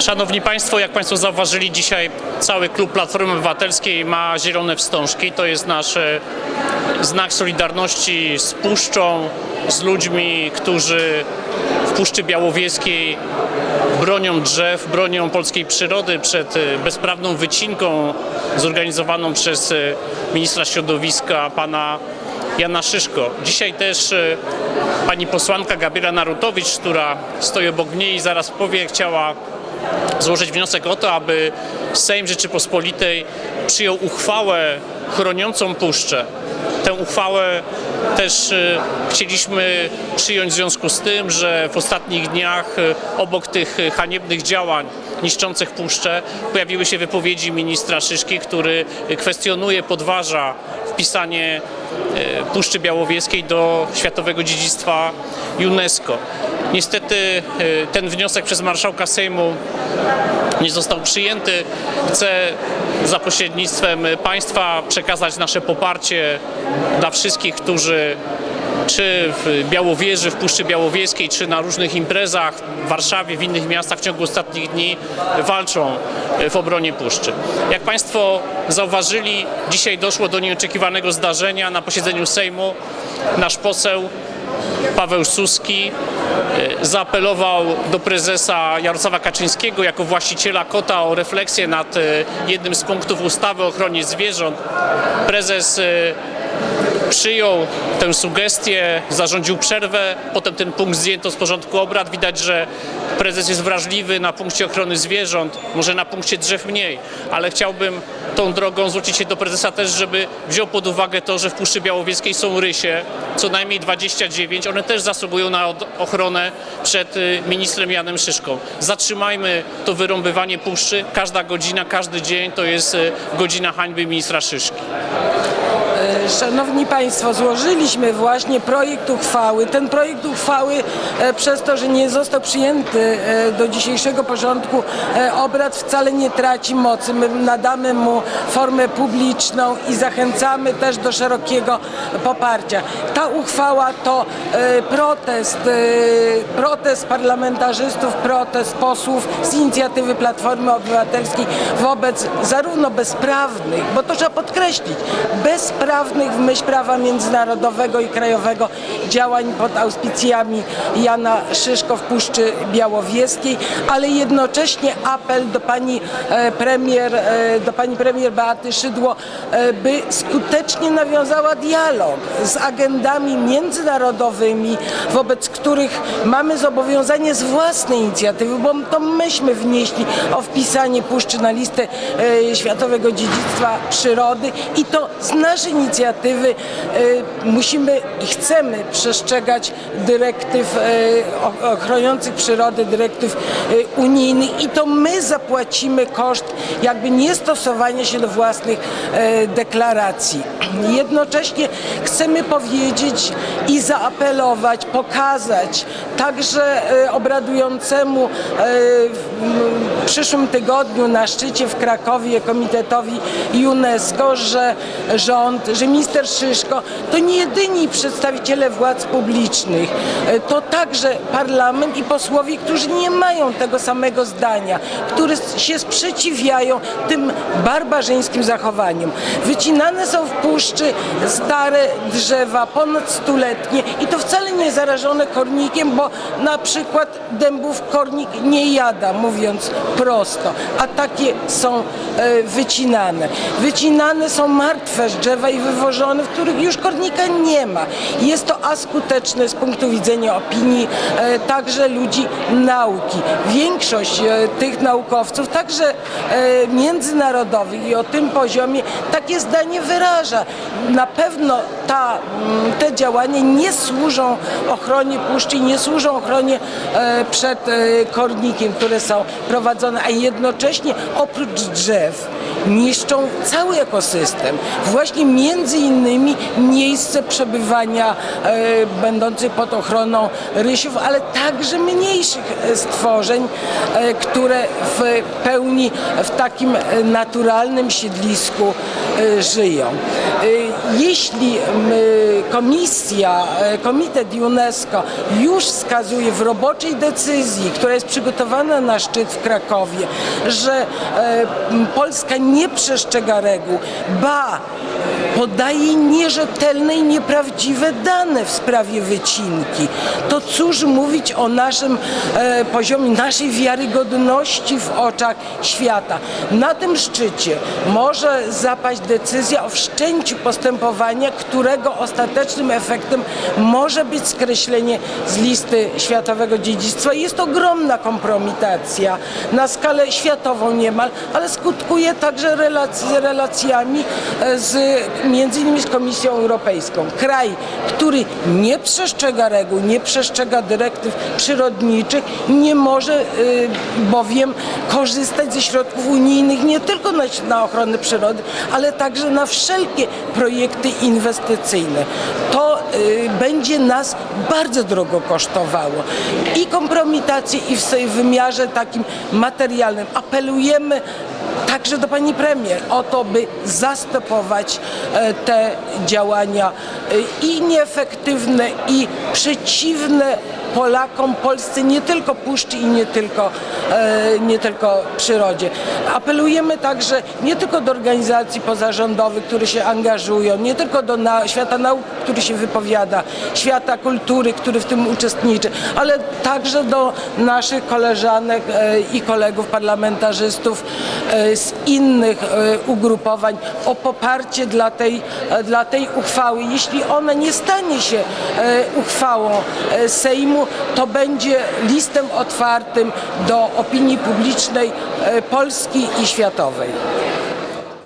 Szanowni Państwo, jak Państwo zauważyli, dzisiaj cały klub Platformy Obywatelskiej ma zielone wstążki. To jest nasz e, znak solidarności z Puszczą, z ludźmi, którzy w Puszczy Białowieskiej bronią drzew, bronią polskiej przyrody przed e, bezprawną wycinką zorganizowaną przez e, ministra środowiska pana Jana Szyszko. Dzisiaj też pani posłanka Gabriela Narutowicz, która stoi obok mnie i zaraz powie, chciała złożyć wniosek o to, aby Sejm Rzeczypospolitej przyjął uchwałę chroniącą puszczę. Tę uchwałę też e, chcieliśmy przyjąć w związku z tym, że w ostatnich dniach e, obok tych e, haniebnych działań niszczących puszczę pojawiły się wypowiedzi ministra Szyszki, który kwestionuje, podważa wpisanie Puszczy Białowieskiej do Światowego Dziedzictwa UNESCO. Niestety e, ten wniosek przez marszałka Sejmu nie został przyjęty. Chcę za pośrednictwem państwa przekazać nasze poparcie dla wszystkich, którzy czy w Białowieży, w Puszczy Białowieskiej, czy na różnych imprezach w Warszawie, w innych miastach w ciągu ostatnich dni walczą w obronie Puszczy. Jak Państwo zauważyli, dzisiaj doszło do nieoczekiwanego zdarzenia na posiedzeniu Sejmu. Nasz poseł Paweł Suski zaapelował do prezesa Jarosława Kaczyńskiego jako właściciela kota o refleksję nad e, jednym z punktów ustawy o ochronie zwierząt. Prezes e, przyjął tę sugestię, zarządził przerwę, potem ten punkt zdjęto z porządku obrad. Widać, że prezes jest wrażliwy na punkcie ochrony zwierząt, może na punkcie drzew mniej, ale chciałbym tą drogą zwrócić się do prezesa też, żeby wziął pod uwagę to, że w Puszczy Białowieskiej są rysie, co najmniej 29. One też zasługują na ochronę przed y, ministrem Janem Szyszką. Zatrzymajmy to wyrąbywanie puszczy. Każda godzina, każdy dzień to jest y, godzina hańby ministra Szyszki. Szanowni Państwo, złożyliśmy właśnie projekt uchwały. Ten projekt uchwały e, przez to, że nie został przyjęty e, do dzisiejszego porządku e, obrad wcale nie traci mocy. My nadamy mu formę publiczną i zachęcamy też do szerokiego poparcia. Ta uchwała to protest, protest parlamentarzystów, protest posłów z inicjatywy Platformy Obywatelskiej wobec zarówno bezprawnych, bo to trzeba podkreślić, bezprawnych w myśl prawa międzynarodowego i krajowego działań pod auspicjami Jana Szyszko w Puszczy Białowieskiej, ale jednocześnie apel do pani e, premier, e, do pani premier Beaty Szydło, e, by skutecznie nawiązała dialog z agendami międzynarodowymi, wobec których mamy zobowiązanie z własnej inicjatywy, bo to myśmy wnieśli o wpisanie Puszczy na listę Światowego Dziedzictwa Przyrody i to z naszej inicjatywy e, musimy i chcemy przestrzegać dyrektyw e, ochroniących przyrodę, dyrektyw e, unijnych i to my zapłacimy koszt jakby niestosowania się do własnych deklaracji. Jednocześnie chcemy powiedzieć i zaapelować, pokazać także obradującemu w przyszłym tygodniu na szczycie w Krakowie komitetowi UNESCO, że rząd, że minister Szyszko to nie jedyni przedstawiciele władz publicznych, e, to także parlament i posłowie, którzy nie mają tego samego zdania, którzy się sprzeciwiają tym barbarzyńskim zachowaniom. Wycinane są w puszczy stare drzewa, ponad stuletnie i to wcale nie zarażone kornikiem, bo na przykład dębów kornik nie jada, mówiąc prosto, a takie są e, wycinane. Wycinane są martwe drzewa i wywożone, w których już kornika nie ma. Jest to askuteczne z punktu widzenia opinii e, także ludzi nauki. Większość e, tych naukowców, także e, międzynarodowych i o tym poziomie takie zdanie wyraża. Na pewno ta, mm, te działania nie służą ochronie puszczy, nie służą ochronie przed kornikiem, które są prowadzone, a jednocześnie oprócz drzew niszczą cały ekosystem. Właśnie między innymi miejsce przebywania e, będących pod ochroną rysiów, ale także mniejszych e, stworzeń, e, które w pełni w takim naturalnym siedlisku żyją. Jeśli komisja, komitet UNESCO już wskazuje w roboczej decyzji, która jest przygotowana na szczyt w Krakowie, że Polska nie przestrzega reguł, ba podaje nierzetelne i nieprawdziwe dane w sprawie wycinki. To cóż mówić o naszym e, poziomie, naszej wiarygodności w oczach świata. Na tym szczycie może zapaść decyzja o wszczęciu postępowania, którego ostatecznym efektem może być skreślenie z listy światowego dziedzictwa. Jest ogromna kompromitacja na skalę światową niemal, ale skutkuje także relac- relacjami e, z, między innymi z Komisją Europejską. Kraj, który nie przestrzega reguł, nie przestrzega dyrektyw przyrodniczych, nie może y, bowiem korzystać ze środków unijnych nie tylko na, na ochronę przyrody, ale także na wszelkie projekty inwestycyjne. To y, będzie nas bardzo drogo kosztowało. I kompromitację, i w wymiarze takim materialnym. Apelujemy także do pani premier o to, by zastopować e, te działania e, i nieefektywne, i przeciwne Polakom, Polsce, nie tylko puszczy i nie tylko, e, nie tylko przyrodzie. Apelujemy także nie tylko do organizacji pozarządowych, które się angażują, nie tylko do na, świata nauk, który się wypowiada, świata kultury, który w tym uczestniczy, ale także do naszych koleżanek i kolegów parlamentarzystów z innych e, ugrupowań o poparcie dla tej, e, dla tej uchwały. Jeśli ona nie stanie się e, uchwałą Sejmu, to będzie listem otwartym do opinii publicznej e, Polski i światowej.